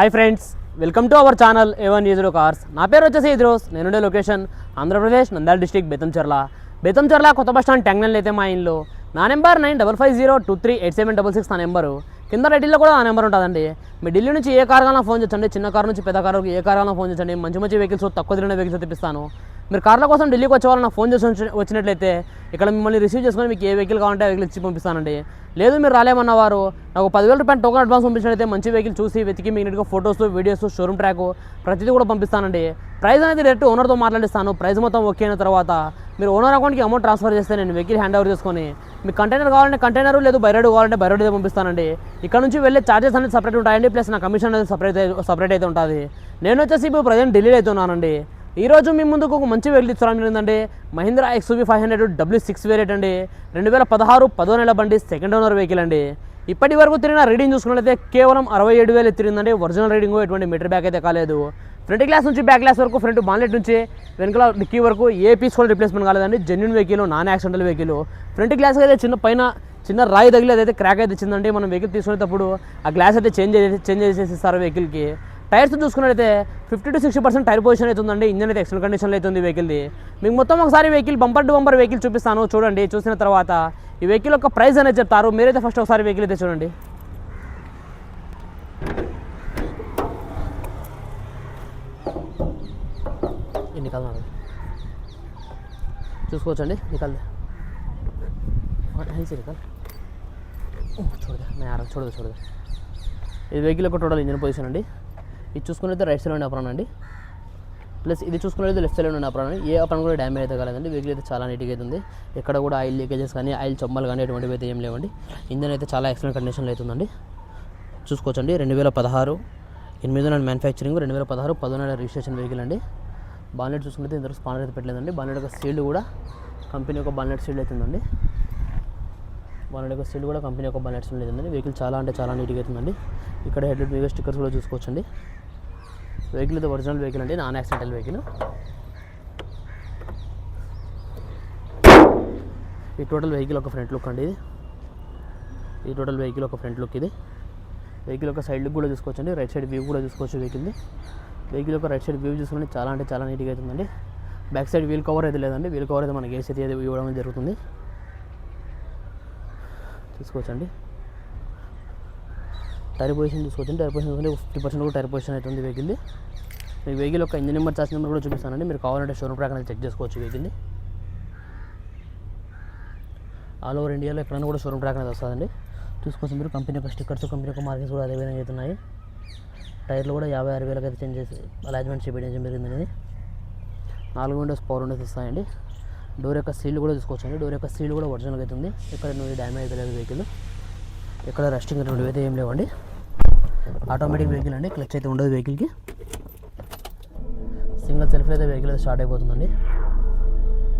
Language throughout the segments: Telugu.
Hi friends welcome to our channel A one ఈజ్రో cars నా పేరు వచ్చేసి ఈజ్రోస్ నేనుండే లొకేషన్ ఆంధ్రప్రదేశ్ నంద్యాల డిస్టిక్ బెతంచర్ల బెతంచర్ల కొత్త బస్ స్టాండ్ ట్యాంగ్నల్ అయితే మా ఇంట్లో నా number nine double five zero two three eight seven double six నా నెంబరు కింద రెడ్డిలో కూడా నా నెంబర్ ఉంటుందండి. మీ ఢిల్లీ నుంచి ఏ కార్ కావాలన్నా ఫోన్ చేయండి. చిన్న కార్ నుంచి పెద్ద కార్ వరకు ఏ కార్ కావాలన్నా ఫోన్ చేయండి. మంచి మంచి వెహికల్స్ తక్కువ తిరిగిన వెహికల్స్ తెప్పిస్తాను. మీరు కార్ల కోసం ఢిల్లీకి వచ్చే ఫోన్ చేసి వచ్చినట్లయితే ఇక్కడ మిమ్మల్ని రిసీవ్ చేసుకొని మీకు ఏ వెహికల్ కావాలంటే ఆ వెహికల్ ఇచ్చి పంపిస్తానండి. లేదు మీరు రాలేమన్న వారు నాకు పదివేల రూపాయలు టోకన్ అడ్వాన్స్ పంపించినట్లయితే మంచి వెహికల్ చూసి వెతికి మీకు నీట్గా ఫొటోస్ వీడియోస్ షోరూమ్ ట్రాక్ ప్రతిదీ కూడా పంపిస్తానండి. ప్రైస్ అనేది డైరెక్ట్ ఓనర్తో మాట్లాడిస్తాను. ప్రైస్ మొత్తం ఓకే అయిన తర్వాత మీరు ఓనర్ అకౌంట్కి అమౌంట్ ట్రాన్స్ఫర్ చేస్తే నేను వెహికల్ హ్యాండ్ ఓవర్ చేసుకొని మీకు కంటైనర్ కావాలంటే కంటైనర్ లేదు బైరోడ్ కావాలంటే బైరోడ్ అయితే పంపిస్తానండి. ఇక్కడ నుంచి వెళ్ళే చార్జెస్ అనేది సపరేట్ ఉంటాయండి. ప్లస్ నా కమిషన్ అనేది సపరేట్ సపరేట్ అయితే ఉంటుంది. నేను వచ్చేసి ఇప్పుడు ప్రజెంట్ ఢిల్లీలో అయితే ఉన్నానండి ఈ రోజు మీ ముందుకు ఒక మంచి వెహికల్ ఇచ్చడం ఏంటంటే Mahindra XUV five hundred W six variant అండి. రెండు వేల పదహారు పదో నెల బండి సెకండ్ ఓనర్ వెహికల్ అండి. ఇప్పటి వరకు తిరిగిన రీడింగ్ చూసుకున్నట్లయితే కేవలం అరవై ఏడు వేలు తిరిగిందండి. ఒరిజినల్ రీడింగ్ ఎటువంటి మీటర్ బ్యాక్ అయితే కాలేదు. ఫ్రంట్ గ్లాస్ నుంచి బ్యాక్ గ్లాస్ వరకు ఫ్రంట్ బాన్లెట్ నుంచి వెనకాల డిక్కీ వరకు ఏ పీస్ కూడా రిప్లేస్మెంట్ కాలేదండి. Genuine vehicle non accidental vehicle front glass అయితే చిన్న పైన చిన్న రాయి తగిలి అదైతే క్రాక్ అయితే ఇచ్చిందండి. మనం వెహికల్ తీసుకునేటప్పుడు ఆ గ్లాస్ అయితే చేంజ్ చేంజ్ చేసేసి ఇస్తారు వెహికల్కి టైర్స్ చూసుకున్నట్లయితే fifty to sixty percent tyre position అవుతుందండి ఇంజన్ అయితే ఎక్సలెంట్ కండిషన్లో అవుతుంది వెహికల్ది. మీకు మొత్తం ఒకసారి vehicle bumper to bumper vehicle చూపిస్తాను. చూడండి చూసిన తర్వాత ఈ వెహికల్ యొక్క ప్రైస్ అనేది చెప్తారు. మీరైతే ఫస్ట్ ఒకసారి వెహికల్ అయితే చూడండి. చూసుకోవచ్చండి నికల్దే చూడదా చూడదా చూడదు చూడదు ఇది వెహికల్ ఒక టోటల్ ఇంజన్ పొజిషన్ అండి. ఇది చూసుకున్నైతే రైట్ సైడ్ ఉన్న అప్రాన్ అండి. ప్లస్ ఇది చూసుకున్నైతే లెఫ్ట్ సైడ్ ఉన్న అప్రాన్ అండి. ఏ అప్రాన్ కూడా డ్యామేజ్ అయితే కాలేదండి. వెహికల్ అయితే చాలా నీట్గా అయితే ఉంది. ఎక్కడ కూడా ఆయిల్ లీకేజెస్ కానీ ఆయిల్ చొమ్మలు కానీ ఎటువంటివి అయితే ఏం లేవండి. ఇంజన్ అయితే చాలా ఎక్సలెంట్ కండిషన్లో అవుతుందండి. చూసుకోవచ్చండి. రెండు వేల పదహారు ఎనిమిది నెల మ్యానుఫ్యాక్చరింగ్ రెండు వేల పదహారు పదహారు రిజిస్ట్రేషన్ వెహికల్ అండి. బాన్లెట్ చూసుకుంటే ఇద్దరు స్పానర్ అయితే పెట్టలేదండి. బాన్లెట్ యొక్క సీల్డ్ కూడా. కంపెనీ యొక్క బాన్లెట్ సీల్డ్ అయితే ఉందండి బాన్లెట్ యొక్క సీల్డ్ కూడా కంపెనీ యొక్క బాన్లెట్ లేదండి వెహికల్ చాలా అంటే చాలా నీట్గా అవుతుందండి ఇక్కడ హెడ్ మీద స్టిక్కర్స్ కూడా చూసుకోవచ్చండి. వెహికల్ ఇది ఒరిజినల్ వెహికల్ అండి. నాన్ యాక్సిడెంటల్ వెహికల్ ఈ టోటల్ వెహికల్ ఒక ఫ్రంట్ లుక్ అండి ఇది. ఈ టోటల్ వెహికల్ ఒక ఫ్రంట్ లుక్ ఇది. వెహికల్ ఒక సైడ్ లుక్ కూడా చూసుకోవచ్చండి. రైట్ సైడ్ వ్యూ కూడా చూసుకోవచ్చు వెహికల్ది వెహికల్ యొక్క రైట్ సైడ్ వ్యూ చూసుకుంటే చాలా అంటే చాలా నీట్గా అవుతుందండి బ్యాక్ సైడ్ వీల్ కవర్ అయితే లేదండి. వీల్ కవర్ అయితే మనకి ఏసీ అయితే ఇవ్వడం జరుగుతుంది. తీసుకోవచ్చండి. టైర్ పొజిషన్ చూసుకోవచ్చు. టైర్ పొజిషన్ చూసుకుంటే ఫిఫ్టీ పర్సెంట్ కూడా టైర్ పొజిషన్ అయితే ఉంది వెహికల్ది మీ వెహికల్ యొక్క ఇంజిన్ నెంబర్ చార్జ్ నెంబర్ కూడా చూపిస్తానండి. మీరు కావాలంటే షోరూమ్ ప్రకారం చెక్ చేసుకోవచ్చు వెహికల్ని. ఆల్ ఓవర్ ఇండియాలో ఎక్కడైనా కూడా షోరూమ్ ట్రాక్ అనేది వస్తుందండి. చూసుకోవచ్చు మీరు. కంపెనీ యొక్క స్టిక్కర్స్ కంపెనీ యొక్క మార్కెట్స్ కూడా అదే విధంగా అవుతున్నాయి టైర్లు కూడా యాభై ఆరు వేలకు అయితే చేంజ్ చేసి అలాజ్మెంట్ చేయించడం జరిగింది. నాలుగు విండోస్ పవర్ విండోస్ వస్తాయండి. డోర్ యొక్క సీల్ కూడా చూసుకోవచ్చండి. డోర్ యొక్క సీల్ కూడా ఒరిజినల్ అవుతుంది ఇక్కడ నువ్వు డ్యామేజ్ అయితే లేదు వెహికల్ ఇక్కడ రెస్టింగ్ రెండు అయితే ఏం లేవండి. ఆటోమేటిక్ వెహికల్ అండి. క్లచ్ అయితే ఉండదు వెహికల్కి సింగిల్ సెల్ఫ్ అయితే వెహికల్ అయితే స్టార్ట్ అయిపోతుందండి.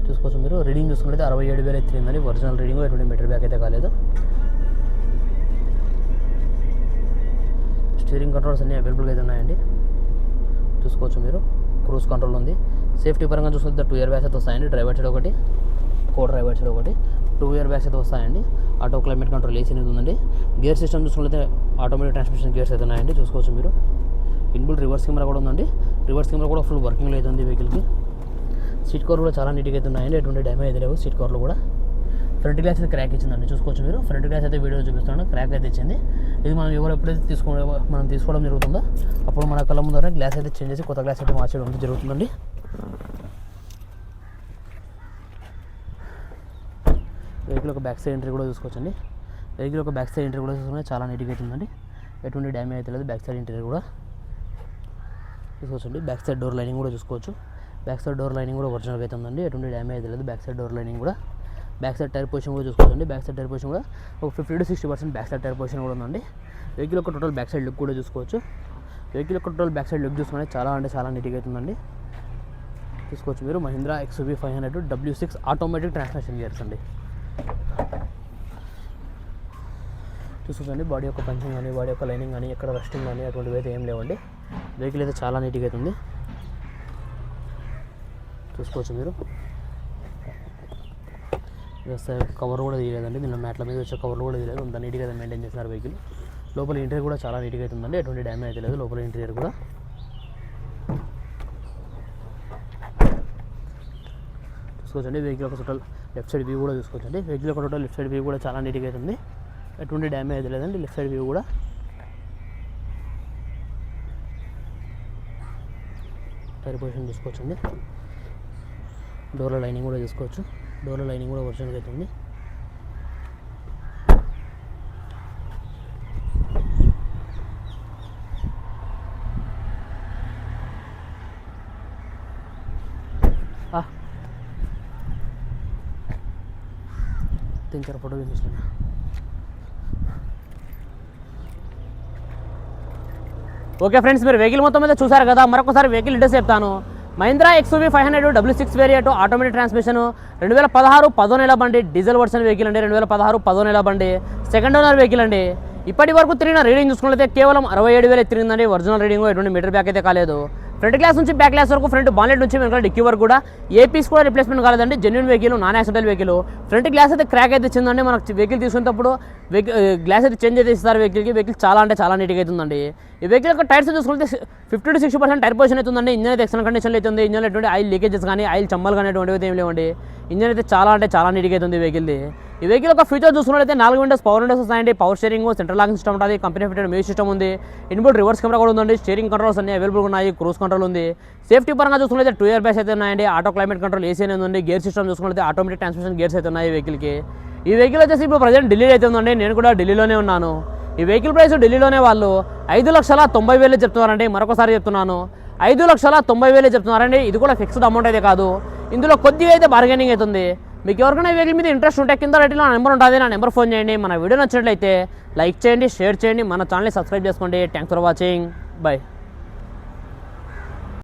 చూసుకోవచ్చు మీరు. రీడింగ్ చూసుకుంటే అరవై ఏడు వేలు ఎత్తిందండి. ఒరిజినల్ రీడింగ్ ఎటువంటి మీటర్ బ్యాక్ అయితే కాలేదు. స్టీరింగ్ కంట్రోల్స్ అన్నీ అవైలబుల్గా అయితే ఉన్నాయండి. చూసుకోవచ్చు మీరు. క్రూజ్ కంట్రోల్ ఉంది. సేఫ్టీ పరంగా చూసుకుంటే టూ ఇయర్ బ్యాగ్స్ అయితే వస్తాయండి. డ్రైవర్ సైడ్ ఒకటి కో డ్రైవర్ సైడ్ ఒకటి టూ ఇయర్ బ్యాగ్స్ అయితే వస్తాయండి. ఆటో క్లైమేట్ కంట్రోల్ ఏసీ అనేది ఉందండి. గేర్ సిస్టమ్ చూసుకుంటే ఆటోమేటిక్ ట్రాన్స్మిషన్ గేర్స్ అయితే ఉన్నాయండి. చూసుకోవచ్చు మీరు. ఇన్బుల్ రివర్స్ కెమెరా కూడా ఉందండి. రివర్స్ కెమెరా కూడా ఫుల్ వర్కింగ్లో అయితే ఉంది వెహికల్కి. సీట్ కవర్ కూడా చాలా నీట్గా అయితే ఉన్నాయండి. ఎటువంటి డ్యామేజ్ అయితే లేవు సీట్ కవర్లు కూడా. ఫ్రంట్ గ్లాస్ అయితే క్రాక్ ఇచ్చిందండి. చూసుకోవచ్చు మీరు. ఫ్రంట్ గ్లాస్ అయితే వీడియో చూపిస్తాను. క్రాక్ అయితే ఇచ్చింది. ఇది మనం ఎవరు ఎప్పుడైతే తీసుకో మనం తీసుకోవడం జరుగుతుందో అప్పుడు మన కళ్ళ ముందర గ్లాస్ అయితే చేంజ్ చేసి కొత్త గ్లాస్ అయితే మార్చడం జరుగుతుందండి. వెహికల్ ఒక బ్యాక్ సైడ్ ఎంట్రీ కూడా చూసుకోవచ్చండి. వెహికల్ ఒక బ్యాక్ సైడ్ ఎంట్రీ కూడా చూసుకుంటే చాలా నీట్గా అవుతుందండి ఎటువంటి డ్యామేజ్ అయితే లేదు బ్యాక్ సైడ్ ఇంటీరియర్ కూడా చూసుకోవచ్చండి. బ్యాక్ సైడ్ డోర్ లైనింగ్ కూడా చూసుకోవచ్చు. బ్యాక్ సైడ్ డోర్ లైనింగ్ కూడా ఒరిజినల్గా అయితే ఉందండి ఎటువంటి డ్యామేజ్ అయితే లేదు బ్యాక్ సైడ్ డోర్ లైనింగ్ కూడా. బ్యాక్ సైడ్ టైర్ పొజిషన్ కూడా చూసుకోవచ్చండి. బ్యాక్ సైడ్ టైర్ పొజిషన్ కూడా ఒక fifty to sixty percent back side tyre position కూడా ఉందండి. వెహికల్ ఒక టోటల్ బ్యాక్ సైడ్ లుక్ కూడా చూసుకోవచ్చు. వెహికల్ ఒక టోటల్ బ్యాక్ సైడ్ లుక్ చూసుకుంటే చాలా అంటే చాలా నీట్గా అవుతుందండి చూసుకోవచ్చు మీరు. Mahindra XUV five hundred W six automatic transmission gears అండి. చూసుకోండి బాడీ యొక్క పంచింగ్ కానీ బాడీ యొక్క లైనింగ్ కానీ ఎక్కడ రెస్టింగ్ కానీ అటువంటివి అయితే ఏం లేవండి. వెహికల్ అయితే చాలా నీట్గా అవుతుంది చూసుకోవచ్చు మీరు. కవర్ కూడా తీయలేదండి. దీనిలో మ్యాట్ల మీద వచ్చే కవర్ కూడా తీయలేదు. అంత నీట్గా అయితే మెయింటైన్ చేస్తున్నారు వెహికల్ లోపల ఇంటీరియర్ కూడా చాలా నీట్గా అయితే ఉందండి. ఎటువంటి డ్యామేజ్ అయితే లేదు. లోపల ఇంటీరియర్ కూడా. చూసుకోవచ్చండి. వెహికల్ ఒక టోటల్ లెఫ్ట్ సైడ్ వ్యూ కూడా చూసుకోవచ్చండి. వెహికల్ ఒక టోటల్ లెఫ్ట్ సైడ్ వ్యూ కూడా చాలా నీట్గా అవుతుంది ఎటువంటి డ్యామేజ్ లేదండి. లెఫ్ట్ సైడ్ వ్యూ కూడా. టైర్ పొజిషన్ చూసుకోవచ్చండి. డోర్ల లైనింగ్ కూడా చూసుకోవచ్చు. డోర్ల లైనింగ్ కూడా ఒరిజినల్గా తింకర ఫోటో తీసిన ఓకే ఫ్రెండ్స్ మీరు వెహికల్ మొత్తం మీద చూసారు కదా మరొకసారి వెహికల్ డీటెయిల్స్ చెప్తాను. Mahindra XUV five hundred W six variant automatic transmission రెండు వేల పదహారు పదో నెల బండి డీజిల్ వర్షన్ వెహికల్ అండి రెండు వేల పదహారు పదో నెల బండి సెకండ్ ఓనర్ వెహికల్ అండి. ఇప్పటి వరకు తిరిగిన రీడింగ్ చూసుకున్నట్లయితే కేవలం అరవై ఏడు వేలు తిరిగిందండి ఒరిజినల్ రీడింగ్ ఎటువంటి మీటర్ బ్యాక్ అయితే కాలేదు. ఫ్రంట్ గ్లాస్ నుంచి బ్యాక్ గ్లాస్ వరకు ఫ్రంట్ బాన్లెట్ నుంచి వెనకాల డిక్కీ వరకు కూడా ఏ పీస్ కూడా రిప్లేస్మెంట్ కాలేదండి. Genuine vehicle non accidental vehicle front glass అయితే క్రాక్ అయితే ఇచ్చిందండి. మనకు వెహికల్ తీసుకునేటప్పుడు వెహికల్ గ్లాస్ అయితే చేంజ్ అయితే ఇస్తారు వెహికల్కి వెహికల్ చాలా అంటే చాలా నీట్గా అవుతుందండి ఈ వెహికల్ యొక్క టైర్స్ చూసుకుంటే fifty to sixty percent tyre position అవుతుందండి ఇంజన్ అయితే ఎక్సలెంట్ కండిషన్లో అయితే ఉంది. ఇంజన్ ఎటువంటి ఆయిల్ లీకేజెస్ కానీ ఆయిల్ చమ్మలు కానీ అటువంటివి ఏం లేవండి. ఇంజన్ అయితే చాలా అంటే చాలా నీట్గా అయితే ఈ వెహికల్ది ఈ వెహికల్ ఒక ఫీచర్ చూసుకున్నట్లయితే నాలుగు విండోస్ పవర్ విండోస్ వస్తాయండి. Power steering central locking system ఉంటుంది. కంపెనీ ఫిటెడ్ మ్యూజిక్ సిస్టమ్ ఉంది. ఇన్బుల్ రివర్స్ కెమెరా కూడా ఉందండి. స్టీరింగ్ కంట్రోల్స్ అన్ని అవైలబుల్ ఉన్నాయి. క్రూజ్ కంట్రోల్ ఉంది. సేఫ్టీ పరంగా చూసుకున్నట్లయితే టూ ఇయర్ బ్యాస్ అయితే ఉన్నాయండి. ఆటో క్లైమేట్ కంట్రోల్ ఏసీ అనేది ఉంది. గేర్ సిస్టమ్ చూసుకున్నట్లయితే ఆటోమేటిక్ ట్రాన్స్మిషన్ గేర్స్ అయితే ఉన్నాయి ఈ వెహికల్కి ఈ వెహికల్ వచ్చేసి ఇప్పుడు ప్రజెంట్ ఢిల్లీలో అయితే ఉందండి. నేను కూడా ఢిల్లీలోనే ఉన్నాను. ఈ వెహికల్ ప్రైస్ ఢిల్లీలోనే వాళ్ళు ఐదు లక్షల తొంభై వేలు చెప్తున్నారండి. మరొకసారి చెప్తున్నాను. ఐదు లక్షల తొంభై వేలు చెప్తున్నారండి. ఇది కూడా ఫిక్స్డ్ అమౌంట్ అయితే కాదు. ఇందులో కొద్దిగా అయితే బార్గెనింగ్ అవుతుంది మీకు ఎవరికైనా ఈ వెహికల్ మీద ఇంట్రెస్ట్ ఉంటే కింద రైట్లో నా నెంబర్ ఉంటుంది. నా నెంబర్ ఫోన్ చేయండి. మన వీడియో నచ్చినట్లయితే లైక్ చేయండి షేర్ చేయండి. మన ఛానల్ని సబ్స్క్రైబ్ చేసుకోండి. Thanks for watching bye